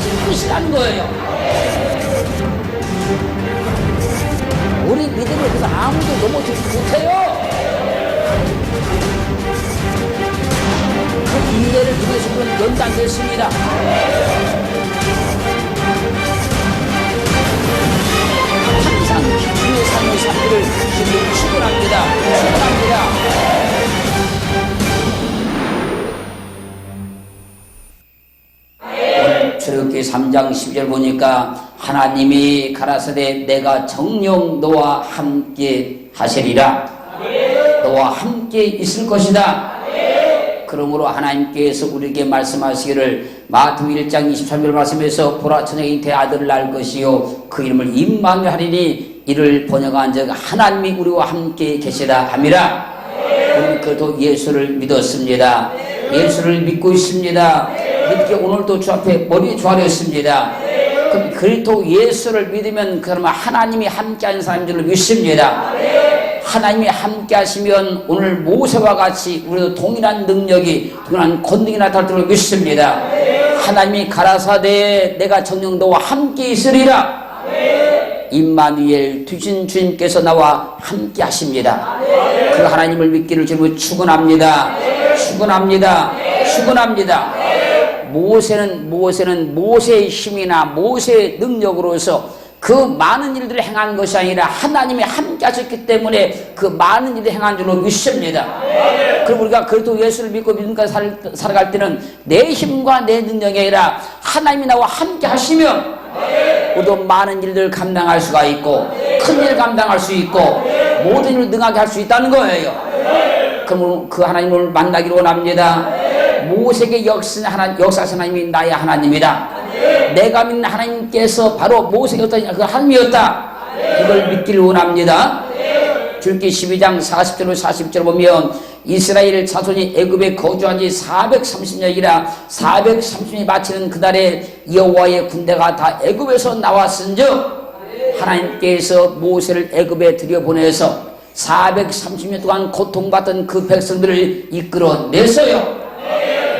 하실 것이라는 거예요. 우리 믿음을 그래서 아무도 넘어지지 못해요. 그 인내를 통해서 우리는 연단됐습니다. 항상 기쁨의 삶을 살기를 주님 축원합니다. 축원합니다. 오늘 출애굽기 3장 10절 보니까 하나님이 가라사대 내가 정령 너와 함께 하시리라. 너와 함께 있을 것이다. 그러므로 하나님께서 우리에게 말씀하시기를 마태 1장 23절 말씀에서 보라 천여 잉태 아들을 낳을 것이요 그 이름을 임마누엘 하리니 이를 번역한 적 하나님이 우리와 함께 계시다 함이라. 그도 예수를 믿었습니다. 예수를 믿고 있습니다 믿게 오늘도 주 앞에 머리 조아렸습니다 그럼 그리스도 예수를 믿으면 그러면 하나님이 함께하는 사람인 줄 믿습니다 하나님이 함께 하시면 오늘 모세와 같이 우리도 동일한 능력이 동일한 권능이 나타날 줄 믿습니다. 하나님이 가라사대 내가 정령 너와 함께 있으리라. 임마누엘 두신 주님께서 나와 함께 하십니다. 그 하나님을 믿기를 주님을 축원합니다. 축원합니다. 축원합니다. 모세는 모세는 모세의 힘이나 모세의 능력으로서 그 많은 일들을 행한 것이 아니라 하나님이 함께 하셨기 때문에 그 많은 일을 행한 줄로 믿습니다. 그럼 우리가 그래도 예수를 믿고 믿음과 살, 살아갈 때는 내 힘과 내 능력이 아니라 하나님이 나와 함께 하시면 우리도 많은 일들을 감당할 수가 있고 큰 일을 감당할 수 있고 모든 일을 능하게 할 수 있다는 거예요. 그럼 그 하나님을 만나기를 원합니다. 모세에게 역사 하나 역사하신 하나님이 나의 하나님이다. 내가 믿는 하나님께서 바로 모세가 어떤 그 하나님이었다. 이걸 믿기를 원합니다. 줄기 12장 40절로 40절 보면 이스라엘 자손이 애굽에 거주한 지 430년이라 430년이 마치는 그날에 여호와의 군대가 다 애굽에서 나왔은즉 하나님께서 모세를 애굽에 들여보내서 430년 동안 고통받던 그 백성들을 이끌어내서요.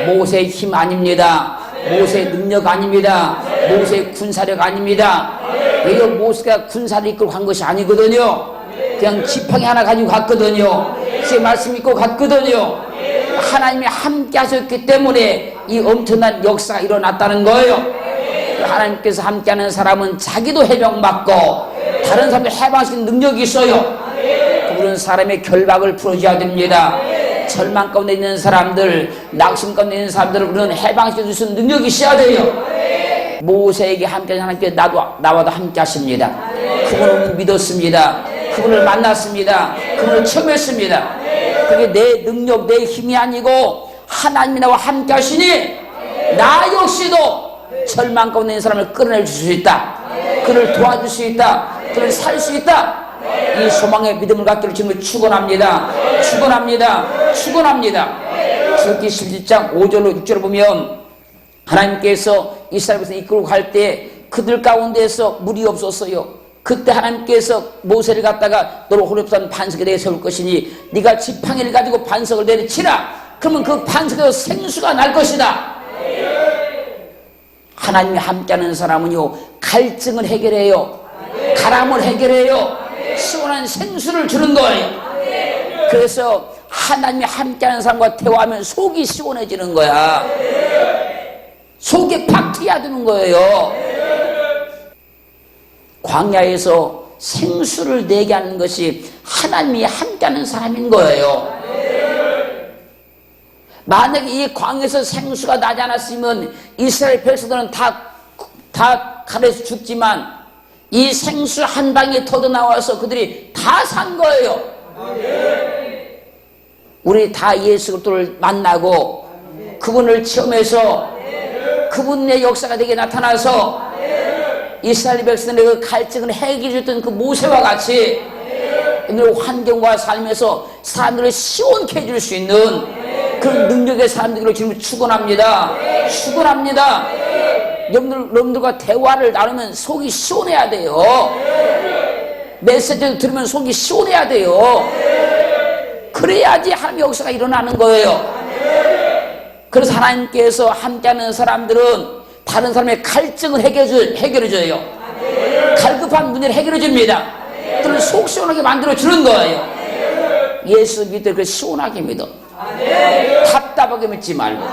모세의 힘 아닙니다. 모세의 능력 아닙니다. 모세의 군사력 아닙니다. 이거 모세가 군사를 이끌고 간 것이 아니거든요. 그냥 지팡이 하나 가지고 갔거든요. 제 말씀 믿고 갔거든요. 하나님이 함께 하셨기 때문에 이 엄청난 역사가 일어났다는 거예요. 하나님께서 함께하는 사람은 자기도 해병받고 다른 사람도 해방시키는 능력이 있어요. 그런 사람의 결박을 풀어줘야 됩니다. 절망 가운데 있는 사람들, 낙심 가운데 있는 사람들을 우리는 해방시켜 줄 수 있는 능력이 있어야 돼요. 모세에게 함께 하나님께 나도 나와도 함께 하십니다. 그분을 믿었습니다. 그분을 만났습니다. 그분을 체험했습니다. 그게 내 능력, 내 힘이 아니고 하나님이 나와 함께 하시니 나 역시도 절망 가운데 있는 사람을 끌어낼 수 있다. 그를 도와줄 수 있다. 그를 살 수 있다. 이 소망의 믿음을 갖기를 지금 축원합니다. 축원합니다. 축원합니다. 출기 17장 5절로 6절을 보면 하나님께서 이스라엘 백성 이끌고 갈 때 그들 가운데서 물이 없었어요. 그때 하나님께서 모세를 갖다가 너를 호렙산 반석에 대해 세울 것이니 네가 지팡이를 가지고 반석을 내리치라. 그러면 그 반석에서 생수가 날 것이다. 하나님이 함께하는 사람은요 갈증을 해결해요. 가람을 해결해요. 시원한 생수를 주는 거예요. 그래서 하나님이 함께하는 사람과 대화하면 속이 시원해지는 거야. 속에 팍 트여드는 거예요. 광야에서 생수를 내게 하는 것이 하나님이 함께하는 사람인 거예요. 만약에 이 광야에서 생수가 나지 않았으면 이스라엘 백성들은 다, 다 가려서 죽지만 이 생수 한 방에 터져 나와서 그들이 다 산 거예요. 우리 다 예수 그리스도를 만나고 그분을 체험해서 그분의 역사가 되게 나타나서 이스라엘 백성들의 그 갈증을 해결해 줬던 그 모세와 같이 오늘 환경과 삶에서 사람들을 시원케 해줄 수 있는 그런 능력의 사람들을 지금 축원합니다. 축원합니다. 여러분들, 여러분들과 대화를 나누면 속이 시원해야 돼요. 메시지를 들으면 속이 시원해야 돼요. 그래야지 하나님의 역사가 일어나는 거예요. 그래서 하나님께서 함께하는 사람들은 다른 사람의 갈증을 해결해, 해결해 줘요. 갈급한 문제를 해결해 줍니다. 그를 속 시원하게 만들어 주는 거예요. 예수 믿을 그 시원하게 믿어. 답답하게 믿지 말고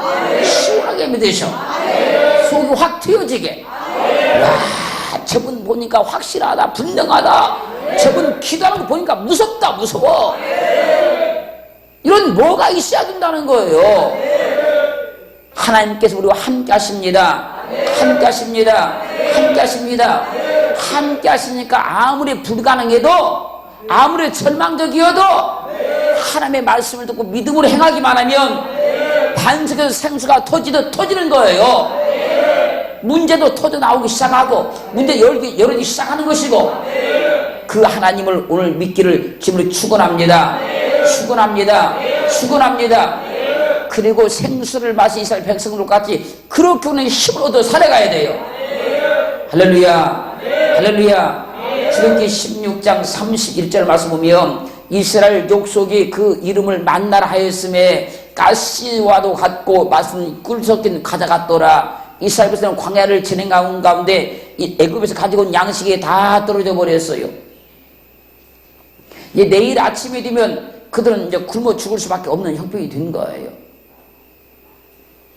시원하게 믿으셔. 속이 확 트여지게. 와, 저분 보니까 확실하다, 분명하다. 저분 기도하는 거 보니까 무섭다, 무서워. 이런 뭐가 있어야 된다는 거예요. 하나님께서 우리와 함께 하십니다. 함께 하십니다. 함께 하십니다. 함께 하시니까 아무리 불가능해도 아무리 절망적이어도 하나님의 말씀을 듣고 믿음으로 행하기만 하면 반석에서 생수가 터지듯 터지는 거예요. 문제도 터져 나오기 시작하고 문제 열기 열기 시작하는 것이고 그 하나님을 오늘 믿기를 지금으로 축원합니다. 축원합니다. 축원합니다. 그리고 생수를 마신 이스라엘 백성들 같이 그렇게 오는 힘을 얻어 살아가야 돼요. 할렐루야. 할렐루야. 출애굽기 16장 31절 말씀 보면 이스라엘 족속이 그 이름을 만나라 하였음에 가시와도 같고 맛은 꿀 섞인 과자 같더라. 이스라엘 백성은 광야를 진행하는 가운데 이 애굽에서 가지고 온 양식이 다 떨어져 버렸어요. 이제 내일 아침이 되면 그들은 이제 굶어 죽을 수밖에 없는 형편이 된 거예요.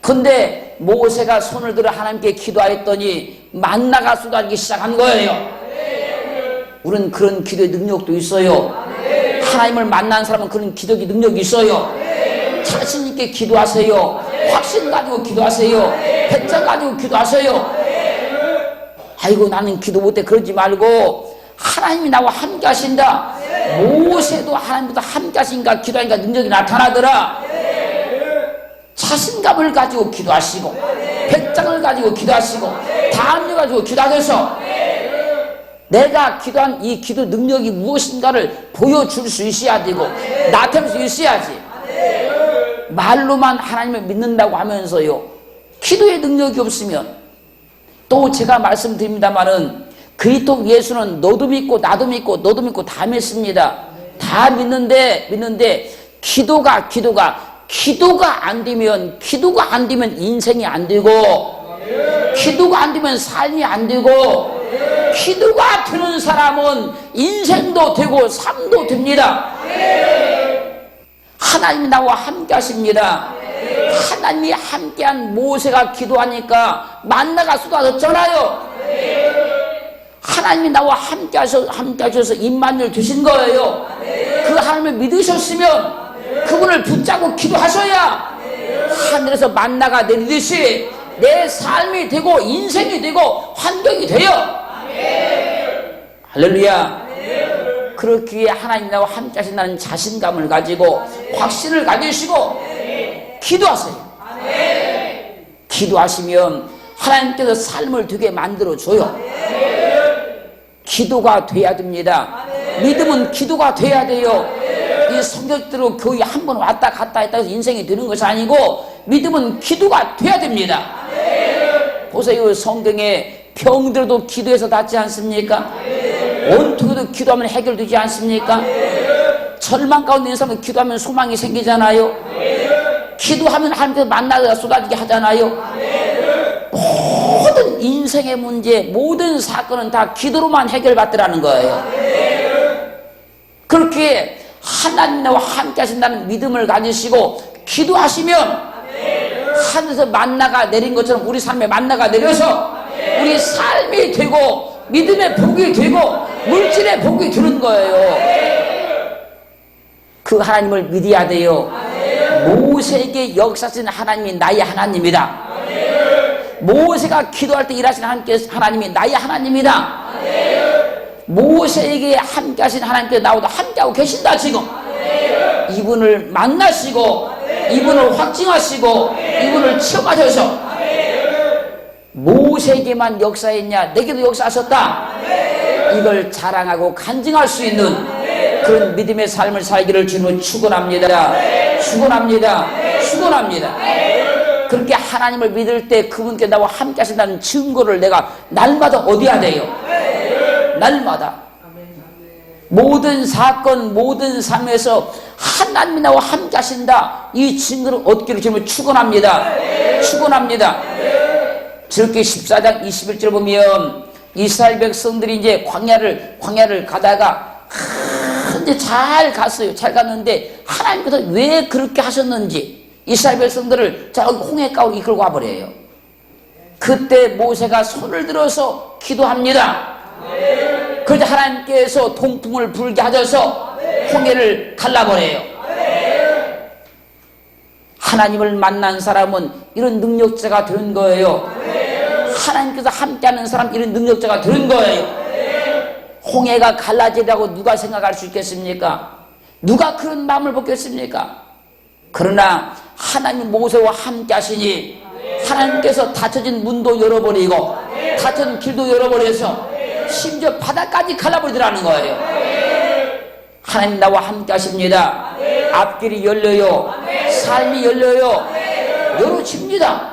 근데 모세가 손을 들어 하나님께 기도하였더니 만나가 쏟아지기 시작한 거예요. 우리는 그런 기도의 능력도 있어요. 하나님을 만난 사람은 그런 기도의 능력이 있어요. 자신 있게 기도하세요. 확신 가지고 기도하세요. 배짱 가지고 기도하세요. 아이고 나는 기도 못해 그러지 말고 하나님이 나와 함께 하신다. 모세도 하나님보다 함께 하시니까 기도하니까 능력이 나타나더라. 자신감을 가지고 기도하시고 백장을 가지고 기도하시고 담력 가지고 기도하셔서 내가 기도한 이 기도 능력이 무엇인가를 보여줄 수 있어야 되고 나타낼 수 있어야지 말로만 하나님을 믿는다고 하면서요 기도의 능력이 없으면 또 제가 말씀드립니다마는 그리스도 예수는 너도 믿고 나도 믿고 너도 믿고 다 믿습니다 다 믿는데 믿는데 기도가 기도가 기도가 안 되면 기도가 안 되면 인생이 안 되고 기도가 안 되면 삶이 안 되고 기도가 되는 사람은 인생도 되고 삶도 됩니다. 하나님이 나와 함께 하십니다. 하나님이 함께한 모세가 기도하니까 만나가 쏟아졌잖아요. 하나님이 나와 함께 하셔서, 함께 하셔서 임만을 주신 거예요. 그 하나님을 믿으셨으면 그분을 붙잡고 기도하셔야 하늘에서 만나가 내리듯이 내 삶이 되고 인생이 되고 환경이 돼요. 할렐루야. 그렇기에 하나님 나와 함께 하신다는 자신감을 가지고 확신을 가지시고 기도하세요. 기도하시면 하나님께서 삶을 되게 만들어줘요. 기도가 돼야 됩니다. 믿음은 기도가 돼야 돼요. 이 성격대로 교회 한 번 왔다 갔다 했다 해서 인생이 되는 것이 아니고 믿음은 기도가 돼야 됩니다. 보세요. 성경에 병들어도 기도해서 낫지 않습니까? 원통에도 기도하면 해결되지 않습니까? 절망 가운데 있는 사람은 기도하면 소망이 생기잖아요. 기도하면 하나님께서 만나가 쏟아지게 하잖아요. 모든 인생의 문제, 모든 사건은 다 기도로만 해결받더라는 거예요. 그렇게 하나님과 함께 하신다는 믿음을 가지시고 기도하시면 하늘에서 만나가 내린 것처럼 우리 삶에 만나가 내려서 우리 삶이 되고 믿음의 복이 되고 물질의 복이 되는 거예요. 그 하나님을 믿어야 돼요. 모세에게 역사하신 하나님이 나의 하나님이다. 모세가 기도할 때 일하신 하나님이 나의 하나님이다. 모세에게 함께 하신 하나님께서 나보다 함께하고 계신다 지금 이분을 만나시고 이분을 확증하시고 이분을 체험하셔서 모세에게만 역사했냐 내게도 역사하셨다 이걸 자랑하고 간증할 수 있는 그런 믿음의 삶을 살기를 주님은 축원합니다. 축원합니다. 축원합니다. 그렇게 하나님을 믿을 때 그분께 나와 함께 하신다는 증거를 내가 날마다 얻어야 돼요. 날마다. 모든 사건 모든 삶에서 하나님이 나와 함께 하신다. 이 증거를 얻기를 주님을 축원합니다. 축원합니다. 저렇게 14장 21절 보면 이스라엘 백성들이 이제 광야를 광야를 가다가 하, 이제 잘 갔어요. 잘 갔는데 하나님께서 왜 그렇게 하셨는지 이스라엘 백성들을 자 홍해 가운데 이끌고 와버려요. 그때 모세가 손을 들어서 기도합니다. 그러자 하나님께서 동풍을 불게 하셔서 홍해를 갈라버려요. 하나님을 만난 사람은 이런 능력자가 되는 거예요. 하나님께서 함께하는 사람 이런 능력자가 되는 거예요. 홍해가 갈라지라고 누가 생각할 수 있겠습니까? 누가 그런 마음을 먹겠습니까? 그러나 하나님 모세와 함께 하시니 하나님께서 닫혀진 문도 열어버리고 닫혀진 길도 열어버려서 심지어 바다까지 갈라버리더라는 거예요. 하나님 나와 함께 하십니다. 앞길이 열려요. 삶이 열려요. 열어집니다.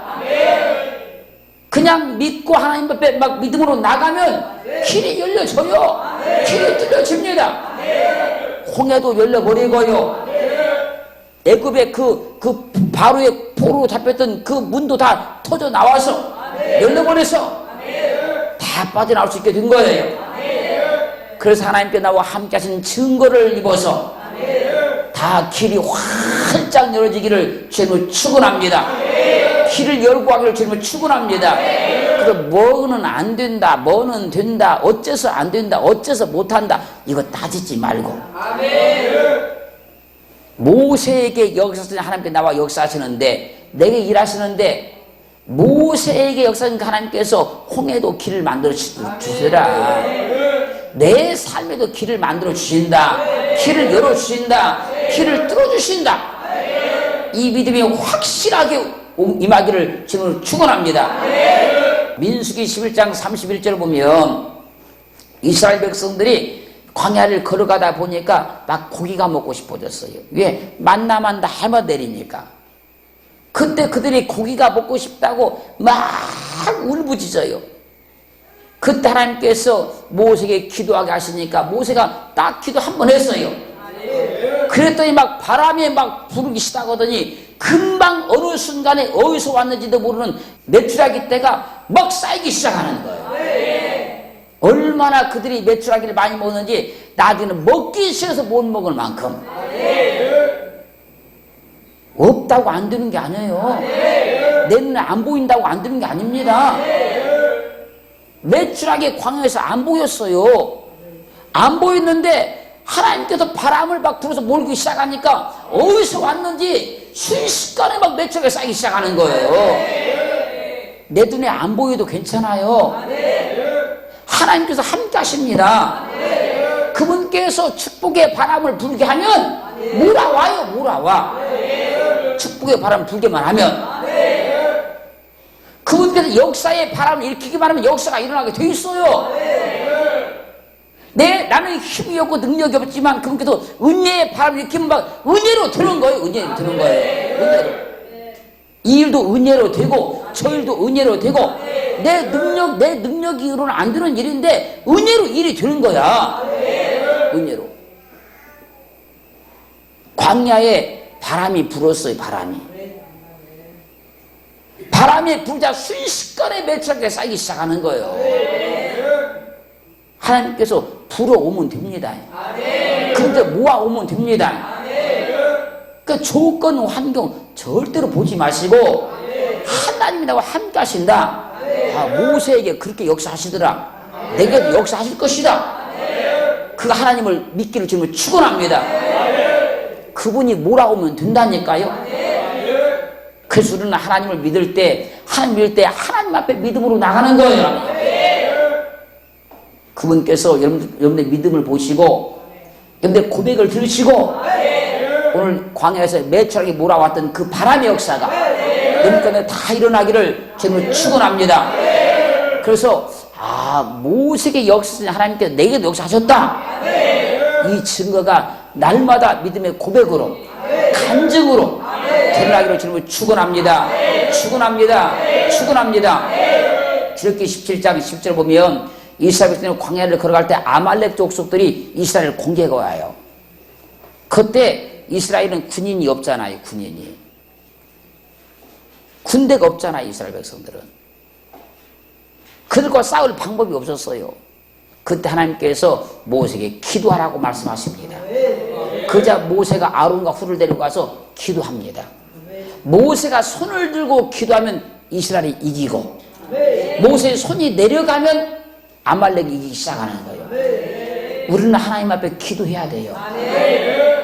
그냥 믿고 하나님 앞에 막 믿음으로 나가면 길이 열려져요. 길이 뚫려집니다. 홍해도 열려버리고요. 애굽의 그, 그 바로의 포로 잡혔던 그 문도 다 터져 나와서 열려버려서 다 빠져나올 수 있게 된 거예요. 그래서 하나님께 나와 함께 하신 증거를 입어서 다 길이 활짝 열어지기를 주님을 축원합니다. 길을 열고 하기를 주님을 축원합니다. 그래서 뭐는 안 된다, 뭐는 된다, 어째서 안 된다, 어째서 못한다 이거 따지지 말고 모세에게 역사하시는 하나님께 나와 역사하시는데 내게 일하시는데 모세에게 역사하신 하나님께서 홍해도 길을 만들어 주시더라. 내 삶에도 길을 만들어 주신다. 길을 열어 주신다. 길을 뚫어 주신다. 이 믿음이 확실하게 임하기를 지금 축원합니다. 민수기 11장 31절을 보면 이스라엘 백성들이 광야를 걸어가다 보니까 막 고기가 먹고 싶어졌어요. 왜? 만나만 날마 내리니까. 그때 그들이 고기가 먹고 싶다고 막 울부짖어요. 그때 하나님께서 모세에게 기도하게 하시니까 모세가 딱 기도 한 번 했어요. 그랬더니 막 바람에 막 부르기 시작하더니 금방 어느 순간에 어디서 왔는지도 모르는 메추라기 때가 막 쌓이기 시작하는 거예요. 얼마나 그들이 메추라기를 많이 먹는지 나중에는 먹기 싫어서 못 먹을 만큼 없다고 안 되는 게 아니에요. 내 눈에 안 보인다고 안 되는 게 아닙니다. 메추라기 광야에서 안 보였어요. 안 보였는데 하나님께서 바람을 막 불어서 몰기 시작하니까 어디서 왔는지 순식간에 막 메추라기가 쌓이기 시작하는 거예요. 내 눈에 안 보여도 괜찮아요. 하나님께서 함께 하십니다. 그분께서 축복의 바람을 불게 하면 몰아와요, 몰아와. 축복의 바람 불게만 하면. 그분께서 역사의 바람을 일으키기만 하면 역사가 일어나게 돼 있어요. 내, 나는 힘이 없고 능력이 없지만 그분께서 은혜의 바람을 일으키면 막 은혜로 되는 거예요. 은혜로 되는 거예요. 은혜로. 이 일도 은혜로 되고 저 일도 은혜로 되고 내 능력 내 능력으로는 안 되는 일인데 은혜로 일이 되는 거야. 은혜로. 광야에 바람이 불었어요. 바람이. 바람이 불자 순식간에 매트하게 쌓이기 시작하는 거예요. 하나님께서 불어오면 됩니다. 근데 모아오면 됩니다. 그 조건, 환경 절대로 보지 마시고 하나님이 나와 함께 하신다. 아, 모세에게 그렇게 역사하시더라. 내게도 역사하실 것이다. 그 하나님을 믿기를 지금 축원합니다. 그분이 몰아오면 된다니까요. 그래서 우리는 하나님을 믿을 때, 하나님 믿을 때 하나님 앞에 믿음으로 나가는 거예요. 그분께서 여러분, 여러분의 믿음을 보시고, 여러분의 고백을 들으시고, 오늘 광야에서 매철하게 몰아왔던 그 바람의 역사가 여러분께 다 일어나기를 저는 축원합니다. 그래서 아 모세에게 역사하신 하나님께서 내게도 역사하셨다. 이 증거가 날마다 믿음의 고백으로 간증으로 드러나기를 주님을 축원합니다. 축원합니다. 축원합니다. 주력기 17장 10절 보면 이스라엘 백성이 광야를 걸어갈 때 아말렉 족속들이 이스라엘을 공격해 와요. 그때 이스라엘은 군인이 없잖아요. 군인이. 군대가 없잖아요. 이스라엘 백성들은. 그들과 싸울 방법이 없었어요. 그때 하나님께서 모세에게 기도하라고 말씀하십니다. 그자 모세가 아론과 후를 데려가서 기도합니다. 모세가 손을 들고 기도하면 이스라엘이 이기고 모세의 손이 내려가면 아말렉이 이기기 시작하는 거예요. 우리는 하나님 앞에 기도해야 돼요.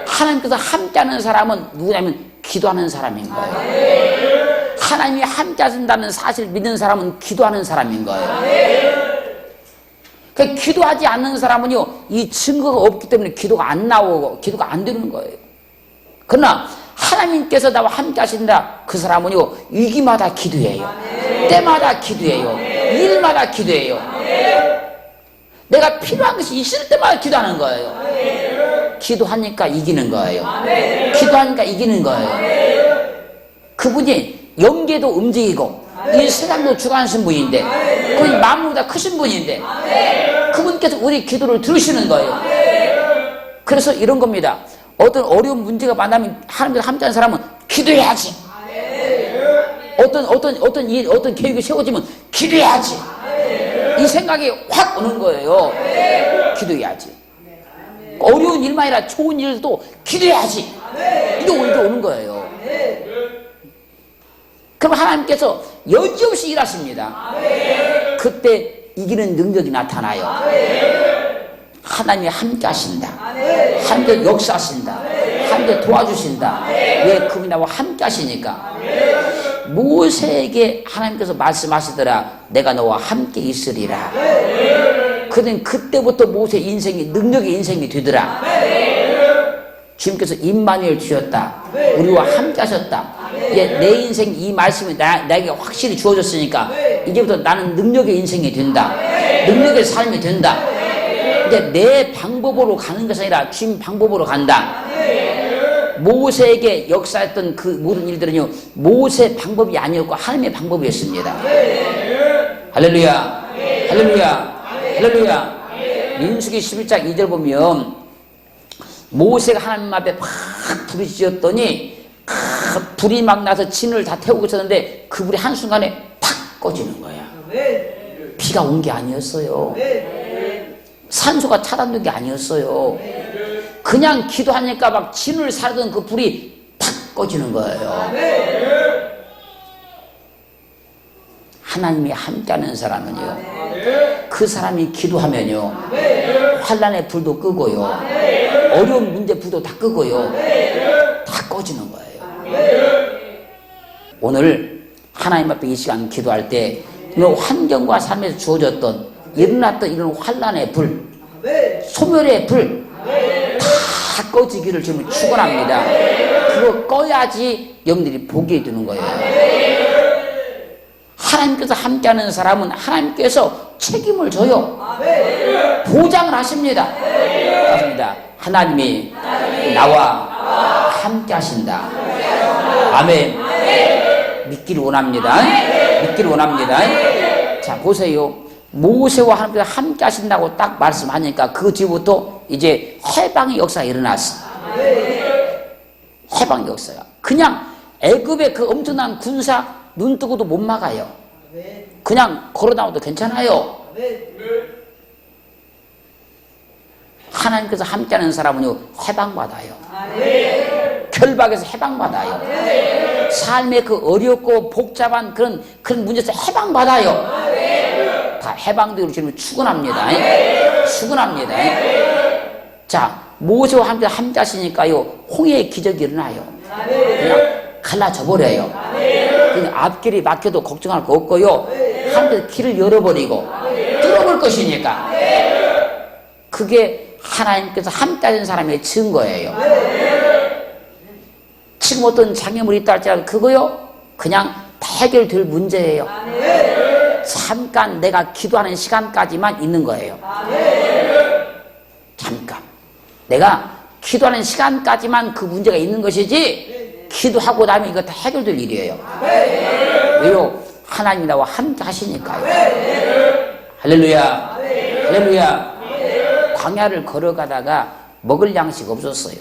하나님께서 함께하는 사람은 누구냐면 기도하는 사람인 거예요. 하나님이 함께 하신다는 사실 믿는 사람은 기도하는 사람인 거예요. 그 기도하지 않는 사람은요, 이 증거가 없기 때문에 기도가 안 나오고, 기도가 안 되는 거예요. 그러나, 하나님께서 나와 함께 하신다. 그 사람은요, 위기마다 기도해요. 때마다 기도해요. 일마다 기도해요. 내가 필요한 것이 있을 때마다 기도하는 거예요. 기도하니까 이기는 거예요. 기도하니까 이기는 거예요. 그분이 영계도 움직이고, 이 세상도 주관하신 분인데, 그분이 마음보다 크신 분인데, 그분께서 우리 기도를 들으시는 거예요. 그래서 이런 겁니다. 어떤 어려운 문제가 만나면 하나님께서 함께하는 사람은 기도해야지. 어떤 어떤 어떤 일 어떤 계획이 세워지면 기도해야지. 이 생각이 확 오는 거예요. 기도해야지. 어려운 일만 아니라 좋은 일도 기도해야지. 이게 오는 오는 거예요. 그럼 하나님께서 여지없이 일하십니다. 그때 이기는 능력이 나타나요. 하나님이 함께 하신다. 함께 역사하신다. 함께 도와주신다. 왜 그분이 나와 함께 하시니까. 모세에게 하나님께서 말씀하시더라. 내가 너와 함께 있으리라. 그는 그때부터 모세 인생이 능력의 인생이 되더라. 주님께서 임마누엘 주셨다. 우리와 함께 하셨다. 이제 내 인생 이 말씀이 나, 나에게 확실히 주어졌으니까 이제부터 나는 능력의 인생이 된다. 능력의 삶이 된다. 이제 내 방법으로 가는 것이 아니라 주님 방법으로 간다. 모세에게 역사했던 그 모든 일들은요, 모세 방법이 아니었고 하나님의 방법이었습니다. 할렐루야. 할렐루야. 할렐루야. 민수기 11장 2절 보면 모세가 하나님 앞에 막 지었더니 크, 불이 막 나서 진을 다 태우고 있었는데 그 불이 한순간에 탁 꺼지는 거야. 비가 온 게 아니었어요. 산소가 차단된 게 아니었어요. 그냥 기도하니까 막 진을 사르던 그 불이 탁 꺼지는 거예요. 하나님이 함께하는 사람은요. 그 사람이 기도하면요. 환란의 불도 끄고요. 어려운 문제 불도 다 끄고요. 다 꺼지는 거예요. 오늘 하나님 앞에 이 시간 기도할 때 이런 환경과 삶에서 주어졌던 일어났던 이런 환란의 불, 소멸의 불, 다 꺼지기를 지금 축원합니다. 그거 꺼야지 영들이 보게 되는 거예요. 하나님께서 함께하는 사람은 하나님께서 책임을 져요. 보장을 하십니다. 맞습니다. 하나님이 나와 함께 하신다. 아멘. 믿기를 원합니다. 믿기를 원합니다. 자 보세요. 모세와 함께 하신다고 딱 말씀하니까 그 뒤부터 이제 해방의 역사가 일어났어. 해방의 역사가. 그냥 애굽의 그 엄청난 군사 눈 뜨고도 못 막아요. 그냥 걸어 나와도 괜찮아요. 하나님께서 함께하는 사람은요 해방받아요. 결박에서 해방받아요. 삶의 그 어렵고 복잡한 그런 그런 문제에서 해방받아요. 다 해방되기로 지금 축원합니다. 축원합니다. 자 모세와 함께 하시니까요 홍해의 기적이 일어나요. 그냥 갈라져 버려요. 그냥 앞길이 막혀도 걱정할 거 없고요. 하나님께서 길을 열어버리고 뚫어볼 것이니까 그게 하나님께서 함께 하신 사람의 증거예요. 지금 어떤 장애물이 있다 할지라도 그거요 그냥 해결될 문제예요. 잠깐 내가 기도하는 시간까지만 있는 거예요. 잠깐. 내가 기도하는 시간까지만 그 문제가 있는 것이지 기도하고 나면 이거 다 해결될 일이에요. 왜요? 하나님이 나와 함께 하시니까요. 할렐루야. 할렐루야. 광야를 걸어가다가 먹을 양식 없었어요.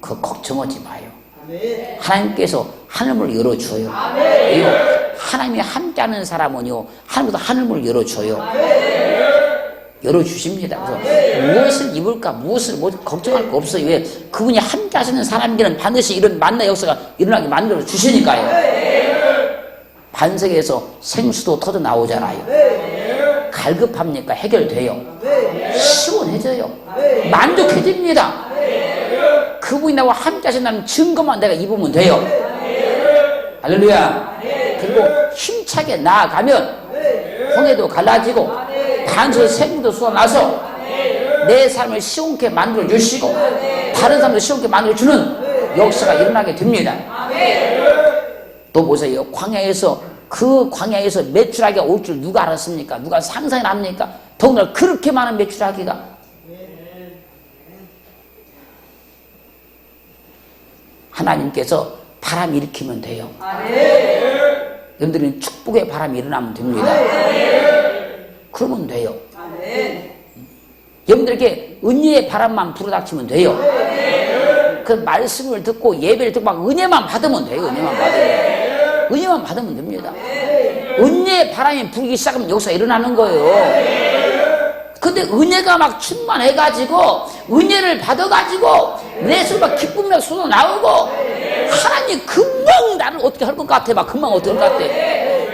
그 걱정하지 마요. 하나님께서 하늘을 열어줘요. 왜요? 하나님이 함께하는 사람은요 하나님도 하늘문을 열어줘요. 열어주십니다. 그래서 무엇을 입을까, 무엇을 뭐 걱정할 거 없어요. 왜? 그분이 함께 하시는 사람에게는 반드시 이런 만나 역사가 일어나게 만들어 주시니까요. 반석에서 생수도 터져 나오잖아요. 갈급합니까? 해결돼요. 시원해져요. 만족해집니다. 그분이 나와 함께 하신다는 증거만 내가 입으면 돼요. 할렐루야. 그리고 힘차게 나아가면 홍해도 갈라지고 반석의 생명도 쏟아 나서 내 삶을 시원케 만들어 주시고 다른 사람도 시원케 만들어 주는 역사가 일어나게 됩니다. 또 보세요. 광야에서 그 광야에서 매출하기가 올 줄 누가 알았습니까? 누가 상상을 합니까? 더군다나 그렇게 많은 매출하기가 하나님께서 바람 일으키면 돼요. 여러분들은 축복의 바람이 일어나면 됩니다. 그러면 돼요. 여러분들에게 은혜의 바람만 불어닥치면 돼요. 그 말씀을 듣고 예배를 듣고 막 은혜만 받으면 돼요. 은혜만 받으면. 은혜만 받으면 됩니다. 은혜의 바람이 불기 시작하면 여기서 일어나는 거예요. 근데 은혜가 막 충만해가지고 은혜를 받아가지고 내 속에 막 기쁨이 막 쏟아 나오고 하나님 금방 나를 어떻게 할 것 같아 막 금방 어떻게 할 것 같아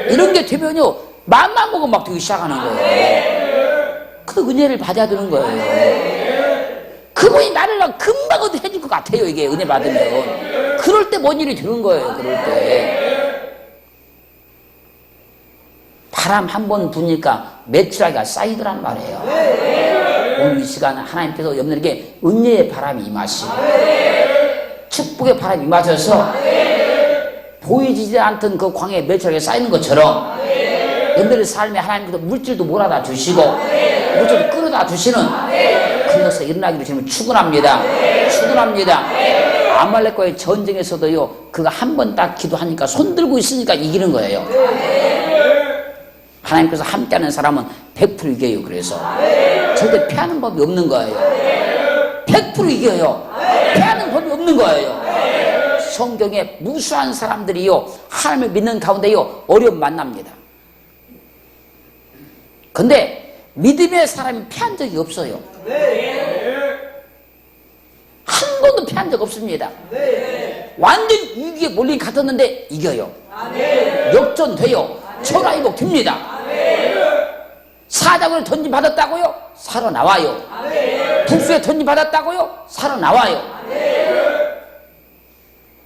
이런 게 되면요 맘만 먹으면 막 되기 시작하는 거예요. 그 은혜를 받아야 되는 거예요. 그분이 나를 막 금방 어떻게 해줄 것 같아요 이게 은혜 받으면. 그럴 때 뭔 일이 되는 거예요 그럴 때. 바람 한 번 부니까 매출하기가 쌓이더란 말이에요. 오늘 이 시간 하나님께서 여러분들에게 은혜의 바람이 임하시고 축복의 바람이 임하셔서 보이지 않던 그 광야에 매출하게 쌓이는 것처럼 여러분들의 삶에 하나님께서 물질도 몰아다 주시고 물질도 끌어다 주시는 그 역사 일어나기를 지금 축원합니다. 축원합니다. 아말렉과의 전쟁에서도요 그가 한 번 딱 기도하니까 손 들고 있으니까 이기는 거예요. 하나님께서 함께하는 사람은 100% 이겨요. 그래서 절대 피하는 법이 없는 거예요. 100% 이겨요. 피하는 법이 없는 거예요. 성경에 무수한 사람들이요 하나님을 믿는 가운데요 어려움 만납니다. 근데 믿음의 사람이 피한 적이 없어요. 한 번도 피한 적 없습니다. 완전 위기에 몰린 같았는데 이겨요. 역전돼요. 천하이복 됩니다. 사장을 던짐받았다고요? 살아나와요. 북수에 던짐받았다고요? 살아나와요.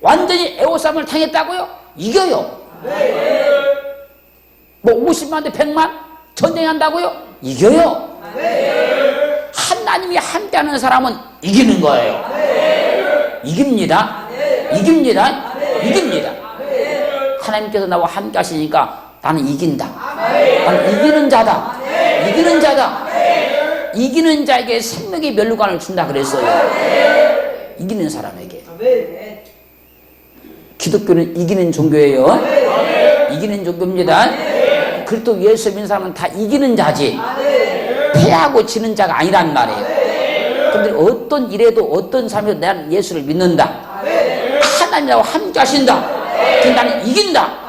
완전히 애호쌈을 당했다고요? 이겨요. 뭐 50만 대 100만 전쟁한다고요? 이겨요. 하나님이 함께하는 사람은 이기는 거예요. 이깁니다. 이깁니다. 이깁니다. 하나님께서 나와 함께 하시니까 나는 이긴다. 나는 이기는 자다. 이기는 자다. 이기는 자에게 생명의 멸류관을 준다 그랬어요. 이기는 사람에게. 기독교는 이기는 종교예요. 이기는 종교입니다. 그리스도 예수 믿는 사람은 다 이기는 자지. 패하고 지는 자가 아니란 말이에요. 근데 어떤 일에도 어떤 삶에도 나는 예수를 믿는다. 하나님하고 함께 하신다. 그 나는 이긴다.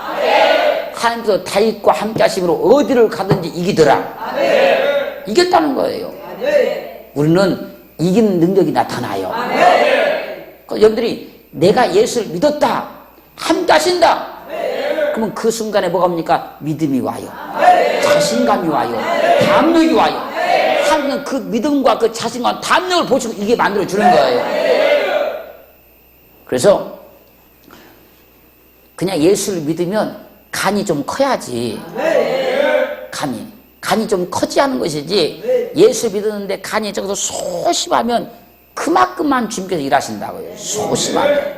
하나님께서 다윗과 함께 하심으로 어디를 가든지 이기더라. 이겼다는 거예요. 우리는 이기는 능력이 나타나요. 그 여러분들이 내가 예수를 믿었다. 함께 하신다. 그러면 그 순간에 뭐가 옵니까? 믿음이 와요. 자신감이 와요. 담력이 와요. 하나님은 그 믿음과 그 자신감, 담력을 보시고 이게 만들어 주는 거예요. 그래서 그냥 예수를 믿으면 간이 좀 커야지. 간이. 간이 좀 커지 하는 것이지. 예수 믿었는데 간이 적어서 소심하면 그만큼만 주님께서 일하신다고요. 소심하면.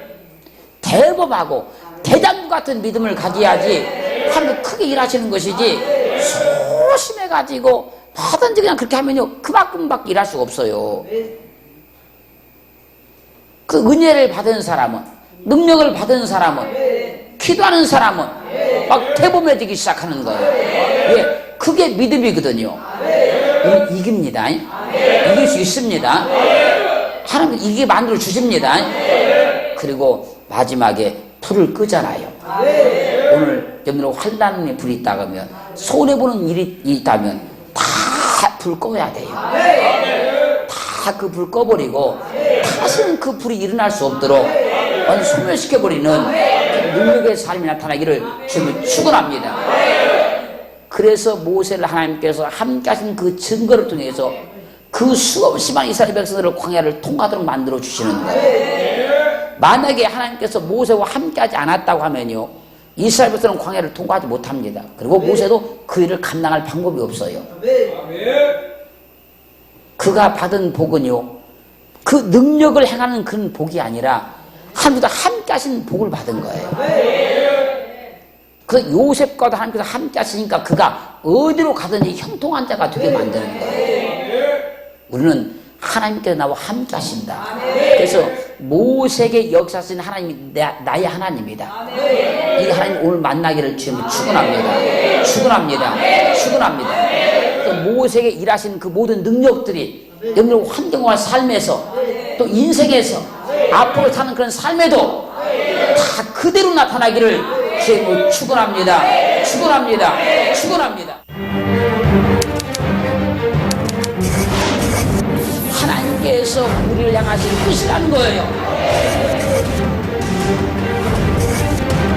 대범하고 대장부 같은 믿음을 가져야지 하나님 크게 일하시는 것이지 소심해 가지고 뭐든지 그냥 그렇게 하면요 그만큼밖에 일할 수가 없어요. 그 은혜를 받은 사람은 능력을 받은 사람은 기도하는 사람은 막 대범해지기 시작하는 거예요. 예, 그게 믿음이거든요. 이깁니다. 이길 수 있습니다. 하나님 이게 만들어 주십니다. 그리고 마지막에 불을 끄잖아요. 오늘 여러분 환란의 불이 있다 그러면 손해보는 일이 있다면 다 불 꺼야 돼요. 다그 불 꺼버리고 다시는 그 불이 일어날 수 없도록 완전 소멸시켜버리는 그 능력의 삶이 나타나기를 주님을 축원합니다. 그래서 모세를 하나님께서 함께 하신 그 증거를 통해서 그 수없이 많은 이스라엘 백성들을 광야를 통과하도록 만들어 주시는 거예요. 만약에 하나님께서 모세와 함께 하지 않았다고 하면요. 이스라엘 백성은 광야를 통과하지 못합니다. 그리고 모세도 그 일을 감당할 방법이 없어요. 그가 받은 복은요. 그 능력을 행하는 그런 복이 아니라 하나님과 함께 하신 복을 받은 거예요. 그래서 요셉과도 하나님께서 함께 하시니까 그가 어디로 가든지 형통한 자가 되게 만드는 거예요. 우리는 하나님께서 나와 함께 하신다. 그래서 모세에게 역사하신 하나님이 나, 나의 하나님이다. 이 하나님 오늘 만나기를 주님 축원합니다. 축원합니다. 축원합니다. 또 모세에게 일하신 그 모든 능력들이 여러분 환경과 삶에서 또 인생에서 앞으로 사는 그런 삶에도 다 그대로 나타나기를 주님을 축원합니다. 축원합니다. 축원합니다. 하나님께서 우리를 향하신 그 뜻이라는 거예요.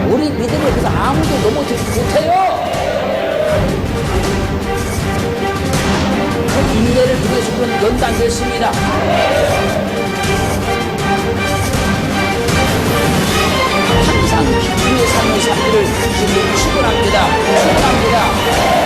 우리 믿음을 그래서 아무도 넘어지지 못해요. 그 인내를 구해주면 연단됐습니다. 항상 기쁨의 삶을 살기를 주님 축원합니다. 축원합니다.